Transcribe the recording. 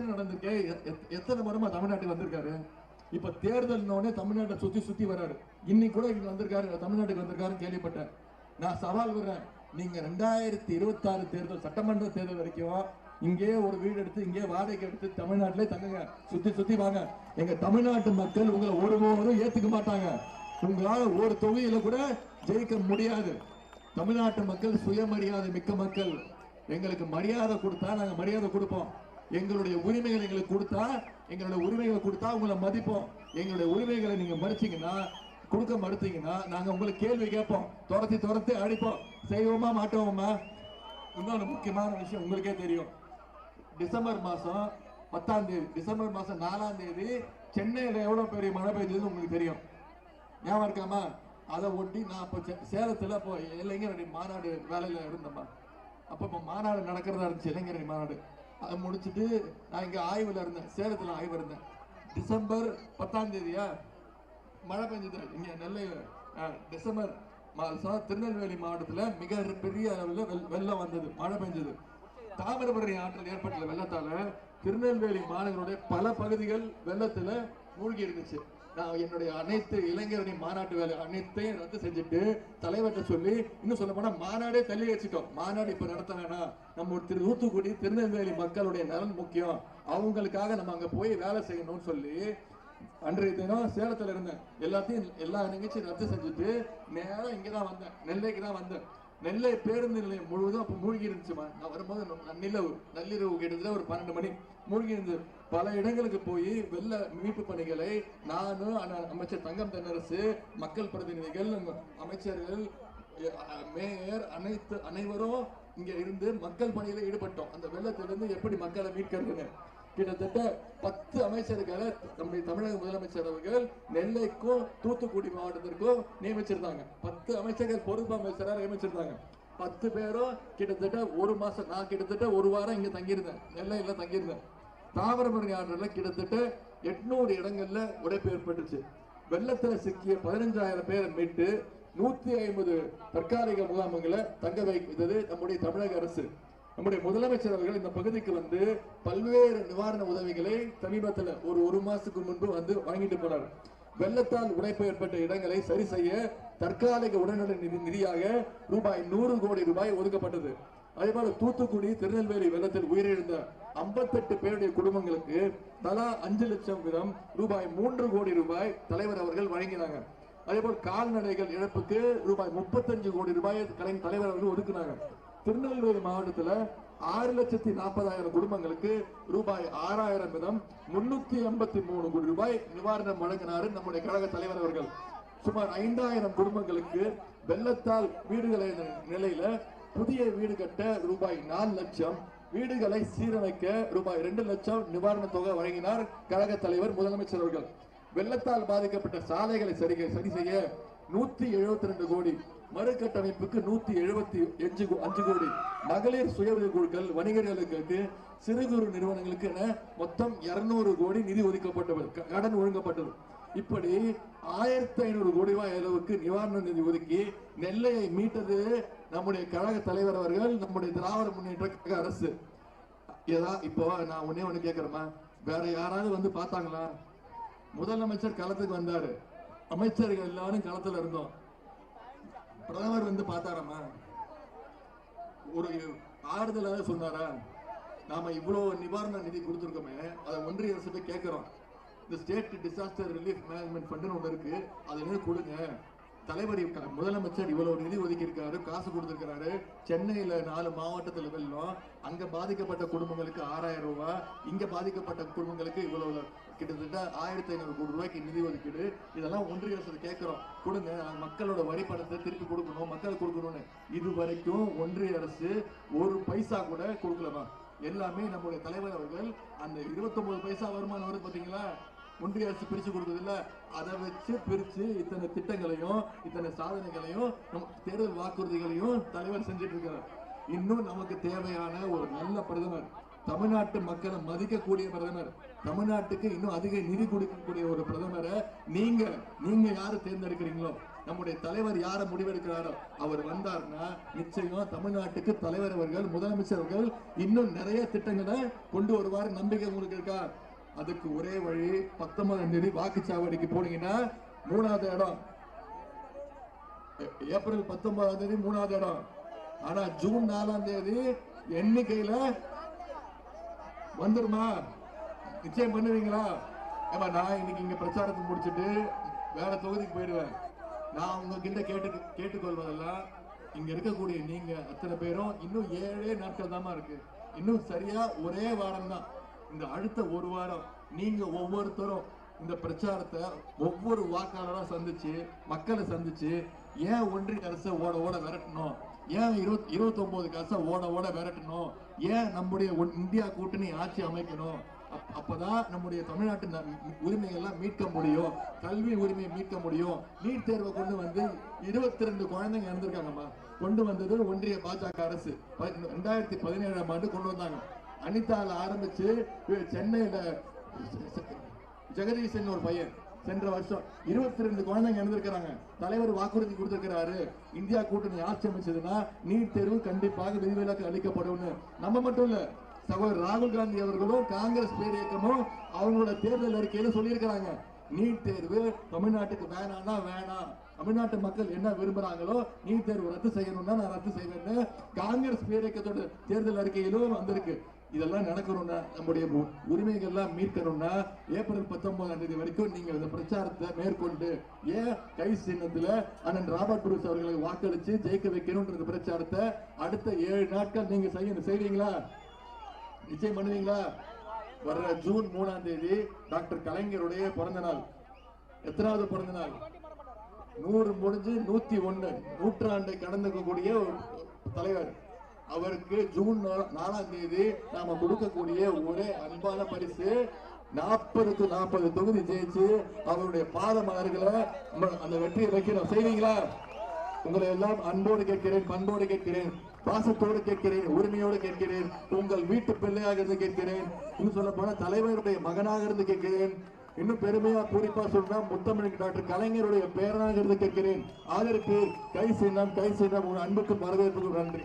நடந்திருக்கு? எத்தனை முறைமா தமிழ்நாட்டுக்கு வந்திருக்காரு? இப்ப தேர்தல்னோடனே தமிழ்நாட்டை சுத்தி சுத்தி வர்றாரு இன்னைக்கு கூட இங்க வந்திருக்காரு தமிழ்நாட்டுக்கு வந்திருக்காருன்னு கேள்விப்பட்டேன். நான் சவால் விடுறேன். நீங்க ரெண்டாயிரத்தி இருபத்தி ஆறு தேர்தல் சட்டமன்ற தேர்தல் வரைக்கும் இங்கே ஒரு வீடு எடுத்து இங்கே வாடகை எடுத்து தமிழ்நாட்டிலே தங்குங்க. சுத்தி சுத்தி வாங்க. எங்க தமிழ்நாட்டு மக்கள் உங்களை ஒருபோதும் ஏத்துக்க மாட்டாங்க. உங்களால ஒரு தொகுதியில கூட ஜெயிக்க முடியாது. தமிழ்நாட்டு மக்கள் சுயமரியாதை மிக்க மக்கள். எங்களுக்கு மரியாதை கொடுத்தா நாங்க மரியாதை கொடுப்போம். எங்களுடைய உரிமைகளை எங்களுக்கு கொடுத்தா எங்களுடைய உரிமைகளை கொடுத்தா உங்களை மதிப்போம். எங்களுடைய உரிமைகளை நீங்க மறுத்தீங்கன்னா கொடுக்க மறுத்தீங்கன்னா நாங்க உங்களுக்கு கேள்வி கேட்போம். துரத்தி துரத்தி அடிப்போம். செய்வோமா மாட்டோமா? இன்னொரு முக்கியமான விஷயம் உங்களுக்கே தெரியும். டிசம்பர் மாசம் பத்தாம் தேதி டிசம்பர் மாசம் நாலாம் தேதி சென்னையில எவ்வளவு பெரிய மழை பெய்ஞ்சதுன்னு உங்களுக்கு தெரியும். ஞாபகம் இருக்காமா? அதை ஒட்டி நான் இப்போ சே- இப்போ அப்போ இளைஞரணி மாநாடு வேலையில் இருந்தேம்மா. அப்போ இப்போ மாநாடு நடக்கிறதா இருந்துச்சு இளைஞரணி மாநாடு. அதை முடிச்சுட்டு நான் இங்கே ஆய்வில் இருந்தேன் சேலத்தில் ஆய்வு இருந்தேன். டிசம்பர் பத்தாம் தேதியா? மழை பெஞ்சது. இங்கே நெல்லை டிசம்பர் மாதம் திருநெல்வேலி மாவட்டத்தில் மிக பெரிய அளவில் வெள்- வெள்ளம் வந்தது மழை பெஞ்சது. தாமிரபரணி ஆற்றில் ஏற்பட்ட வெள்ளத்தால் திருநெல்வேலி மாநகருடைய பல பகுதிகள் வெள்ளத்தில் மூழ்கி இருந்துச்சு. நான் என்னுடைய அனைத்து இளைஞரணி மாநாட்டு வேலை அனைத்தையும் ரத்து செஞ்சுட்டு தலைவர்கிட்ட சொல்லி இன்னும் சொல்ல போனா மாநாடே தள்ளி வச்சுட்டோம். மாநாடு இப்ப நடத்த வேணாம் நம்ம திரு தூத்துக்குடி திருநெல்வேலி மக்களுடைய நலன் முக்கியம். அவங்களுக்காக நம்ம அங்க போய் வேலை செய்யணும்னு சொல்லி அன்றைய தினம் சேலத்துல இருந்தேன். எல்லாத்தையும் எல்லா நிகழ்ச்சியும் ரத்து செஞ்சுட்டு நேரம் இங்கே தான் வந்தேன். நெல்லைக்கு தான் வந்தேன். நெல்லை பேருந்து நிலையம் முழுவதும் அப்போ மூழ்கி இருந்துச்சுமா? நான் வரும்போது ந- நள்ளிரவு நள்ளிரவு கிட்டத்தட்ட ஒரு பன்னெண்டு மணி மூழ்கி இருந்தது பல இடங்களுக்கு போய் வெள்ள மீட்பு பணிகளை நானும் அமைச்சர் தங்கம் தென்னரசு மக்கள் பிரதிநிதிகள் அமைச்சர்கள் மேயர் அனைத்து அனைவரும் இங்க இருந்து மக்கள் பணியில ஈடுபட்டோம். அந்த வெள்ளத்திலிருந்து எப்படி மக்களை மீட்கிறதுன்னு. கிட்டத்தட்ட பத்து அமைச்சர்களை நம்முடைய தமிழக முதலமைச்சர் அவர்கள் நெல்லைக்கும் தூத்துக்குடி மாவட்டத்திற்கும் நியமிச்சிருந்தாங்க. பத்து அமைச்சர்கள் பொறுப்பு அமைச்சராக நியமிச்சிருந்தாங்க. பத்து பேரும் கிட்டத்தட்ட ஒரு மாசம் நான் கிட்டத்தட்ட ஒரு வாரம் இங்க தங்கியிருந்தேன். நெல்லையில தங்கியிருந்தேன். தாமிரபரணி ஆற்றில் கிட்டத்தட்ட எட்நூறு இடங்கள்ல உடைப்பு ஏற்பட்டுச்சு. வெள்ளத்துல சிக்கிய பதினஞ்சாயிரம் பேரை மீட்டு நூத்தி ஐம்பது தற்காலிக முகாம்களை தங்க வைத்தது நம்முடைய தமிழக அரசு. நம்முடைய முதலமைச்சர் அவர்கள் இந்த பகுதிக்கு வந்து பல்வேறு நிவாரண உதவிகளை சமீபத்தில் ஒரு ஒரு மாசத்துக்கு முன்பு வந்து வாங்கிட்டு போனார் வெள்ளத்தால் உடைப்பு ஏற்பட்ட இடங்களை சரி செய்ய தற்காலிக உடல்நல நிதி நிதியாக ரூபாய் நூறு கோடி ரூபாய் ஒதுக்கப்பட்டது. அதே போல தூத்துக்குடி திருநெல்வேலி வெள்ளத்தில் உயிரிழந்த 58 பேருடைய குடும்பங்களுக்கு தலா அஞ்சு லட்சம் வீதம் ரூபாய் மூன்று கோடி ரூபாய் தலைவர் அவர்கள் வழங்கினாங்க. அதே போல் கால்நடைகள் இழப்புக்கு ரூபாய் முப்பத்தஞ்சு கோடி ரூபாய் தலைவர் அவர்கள் ஒதுக்குனாங்க. திருநெல்வேலி மாவட்டத்துல ஆறு லட்சத்தி நாற்பதாயிரம் குடும்பங்களுக்கு ரூபாய் ஆறாயிரம் வீதம் முன்னூத்தி எண்பத்தி மூணு கோடி ரூபாய் நிவாரணம் வழங்கினாரு நம்முடைய கழக தலைவர் அவர்கள். சுமார் ஐந்தாயிரம் குடும்பங்களுக்கு வெள்ளத்தால் வீடுகளை நிலையில புதிய வீடு கட்ட ரூபாய் நாலு லட்சம் வீடுகளை சீரமைக்க ரூபாய் ரெண்டு லட்சம் நிவாரண தொகை வழங்கினார் கழக தலைவர் முதலமைச்சர் அவர்கள். வெள்ளத்தால் பாதிக்கப்பட்ட சாலைகளை சரி சரி செய்ய நூத்தி எழுபத்தி ரெண்டு கோடி மறுகட்டமைப்புக்கு நூத்தி எழுபத்தி அஞ்சு கோ- அஞ்சு கோடி. மகளிர் சுய உதவி குழுக்கள் வணிகர்களுக்கு சிறு குறு நிறுவனங்களுக்கு என மொத்தம் 200 கோடி நிதி ஒதுக்கப்பட்டது க- கடன் ஒழுங்கப்பட்டது. இப்படி ஆயிரத்தி ஐநூறு கோடி ரூபாய் அளவுக்கு நிவாரண நிதி ஒதுக்கி நெல்லையை மீட்டது நம்முடைய கழக தலைவர் அவர்கள் நம்முடைய திராவிட முன்னேற்ற கழக அரசு. ஏதா இப்போ நான் ஒன்னே ஒன்று கேக்குறேமா வேற யாராவது வந்து பார்த்தாங்களா? முதலமைச்சர் களத்துக்கு வந்தாரு. அமைச்சர்கள் எல்லாரும் களத்துல இருந்தோம். பிரதமர் வந்து பார்த்தாராமா? ஒரு ஆறுதலாக சொன்னாரா? நாம இவ்வளவு நிவாரண நிதி கொடுத்துருக்கோமே அதை ஒன்றிய அரசு போய் கேட்கிறோம். இந்த ஸ்டேட் டிசாஸ்டர் ரிலீஃப் மேனேஜ்மெண்ட் ஃபண்டுன்னு ஒன்று இருக்கு அது என்ன கொடுங்க. தலைவர் முதலமைச்சர் இவ்வளவு நிதி ஒதுக்கியிருக்காரு காசு கொடுத்திருக்காரு சென்னையில நாலு மாவட்டத்தில் வெள்ளம் அங்க பாதிக்கப்பட்ட குடும்பங்களுக்கு ஆறாயிரம் ரூபாய் இங்க பாதிக்கப்பட்ட குடும்பங்களுக்கு இவ்வளவு கிட்டத்தட்ட ஆயிரத்தி ஐநூறு கோடி ரூபாய்க்கு நிதி ஒதுக்கீடு இதெல்லாம் ஒன்றிய அரசு கேட்குறோம் கொடுங்க நாங்கள் மக்களோட வரி பணத்தை திருப்பி கொடுக்கணும் மக்களுக்கு கொடுக்கணும்னு. இது வரைக்கும் ஒன்றிய அரசு ஒரு பைசா கூட கொடுக்கலமா எல்லாமே நம்முடைய தலைவர் அவர்கள் அந்த 29 பைசா வருமானம் வருது பார்த்தீங்களா ஒன்றிய அரசு பிரிச்சு கொடுக்குது அதை வச்சு பிரிச்சு இத்தனை திட்டங்களையும் இத்தனை சாதனைகளையும் நம்ம தேர்தல் வாக்குறுதிகளையும் தலைவர் செஞ்சுட்டு இருக்கிறார் இன்னும் நமக்கு தேவையான ஒரு நல்ல பிரதமர் தமிழ்நாட்டு மக்களை மதிக்கக்கூடிய பிரதமர். தமிழ்நாட்டுக்கு இன்னும் அதிக நிதி கொடுக்கக்கூடிய ஒரு பிரதமரை நீங்க நீங்க யாரு தேர்ந்தெடுக்கிறீங்களோ நம்முடைய தலைவர் யாரை முடிவெடுக்கிறாரோ அவர் வந்தார்னா நிச்சயம் தமிழ்நாட்டுக்கு தலைவர் அவர்கள் முதலமைச்சர் அவர்கள் இன்னும் நிறைய திட்டங்களை கொண்டு வருவார் நம்பிக்கை உங்களுக்கு இருக்கா? அதுக்கு ஒரே வழி பத்தொன்பதாம் தேதி வாக்குச்சாவடிக்கு போனீங்கன்னா மூணாவது இடம். ஏ- ஏப்ரல் பத்தொன்பதாம் தேதி மூணாவது இடம். ஆனா ஜூன் நாலாம் தேதி எண்ணிக்கையில வந்துருமா? நிச்சயம் பண்ணுவீங்களா? ஏமா நான் இன்னைக்கு இங்க பிரச்சாரத்தை முடிச்சுட்டு வேற தொகுதிக்கு போயிடுவேன். நான் உங்ககிட்ட கேட்டு கேட்டுக்கொள்வதெல்லாம் இங்க இருக்கக்கூடிய நீங்க அத்தனை பேரும் இன்னும் ஏழே நாட்கள் தாமா இருக்கு. இன்னும் சரியா ஒரே வாரம் தான் இந்த அடுத்த ஒரு வாரம் நீங்க ஒவ்வொருத்தரும் இந்த பிரச்சாரத்தை ஒவ்வொரு வாக்காளரா சந்திச்சு மக்களை சந்திச்சு ஏன் ஒன்றிய அரசை ஓட ஓட விரட்டணும்? ஏன் இருபத்தி இருபத்தி ஒன்பது காசை ஓட ஓட விரட்டணும்? ஏன் நம்முடைய ஒன்- இந்தியா கூட்டணி ஆட்சி அமைக்கணும்? அப்பதான் நம்முடைய தமிழ்நாட்டு உரிமைகள்லாம் மீட்க முடியும். கல்வி உரிமையை மீட்க முடியும். நீட் தேர்வை கொண்டு வந்து இருபத்தி ரெண்டு குழந்தைங்க இறந்துருக்காங்கம்மா. கொண்டு வந்தது ஒன்றிய பாஜக அரசு. ரெண்டாயிரத்தி பதினேழாம் ஆண்டு கொண்டு வந்தாங்க. அனிதால ஆரம்பிச்சு இ- சென்னையில ஜெகதீசன் ஒரு பையன். சென்ற வருஷம் இருபத்தி ரெண்டு குழந்தைங்க இறந்திருக்கிறாங்க. தலைவர் வாக்குறுதி கொடுத்திருக்கிறாரு. இந்தியா கூட்டணி ஆட்சி அமைச்சதுன்னா நீட் தேர்வு கண்டிப்பாக விதிவிலக்கு அளிக்கப்படும். நம்ம மட்டும் இல்ல சகோதரர் ராகுல் காந்தி அவர்களும் காங்கிரஸ் பேரியக்கமும் அவங்களோட தேர்தல் அறிக்கையில சொல்லியிருக்கிறாங்க. நீட் தேர்வு தமிழ்நாட்டுக்கு வேணாம்னா வேணாம். தமிழ்நாட்டு மக்கள் என்ன விரும்புறாங்களோ நீட் தேர்வு ரத்து செய்யணும்னா நான் ரத்து செய்வேன்னு காங்கிரஸ் பேரியக்கத்தோட தேர்தல் அறிக்கையிலும் வந்திருக்கு. இதெல்லாம் நடக்கணும்னா நம்முடைய உரிமைகள்லாம் மீட்கணும்னா ஏப்ரல் பத்தொன்பதாம் தேதி வரைக்கும் நீங்க இந்த பிரச்சாரத்தை மேற்கொண்டு ஏன் கை சின்னத்துல அண்ணன் ராபர்ட் புரூஸ் அவர்களை வாக்களிச்சு ஜெயிக்க வைக்கணும்ன்ற பிரச்சாரத்தை அடுத்த ஏழு நாட்கள் நீங்க செய்யணும் செய்வீங்களா? நிச்சயம் பண்ணுவீங்களா? வர்ற ஜூன் மூணாம் தேதி டாக்டர் கலைஞருடைய பிறந்த நாள். எத்தனாவது பிறந்த நாள்? நூறு முடிஞ்சு நூத்தி ஒன்னு நூற்றாண்டை கடந்துக்கக்கூடிய ஒரு தலைவர். அவருக்கு ஜூன் நாலாம் தேதி நாம கொடுக்கக்கூடிய ஒரே அன்பான பரிசு. நாற்பதுக்கு நாற்பது தொகுதி ஜெயிச்சு அவருடைய பாத மலர்களை நம்ம அந்த வெற்றியை வைக்கிறோம் செய்வீங்களா? உங்களை எல்லாம் அன்போடு கேட்கிறேன் பண்போடு கேட்கிறேன் பாசத்தோடு கேட்கிறேன் உரிமையோடு கேட்கிறேன் உங்கள் வீட்டு பிள்ளையாக இருந்து கேட்கிறேன். இன்னும் சொல்ல போனா தலைவருடைய மகனாக இருந்து கேட்கிறேன். இன்னும் பெருமையா குறிப்பா சொன்னா முத்தமிழ் டாக்டர் கலைஞருடைய பேரனாக இருந்து கேட்கிறேன். அதற்கு கை சின்னம் கை சின்னம் உங்கள் அன்புக்கும் வரவேற்புக்கும் நன்றி.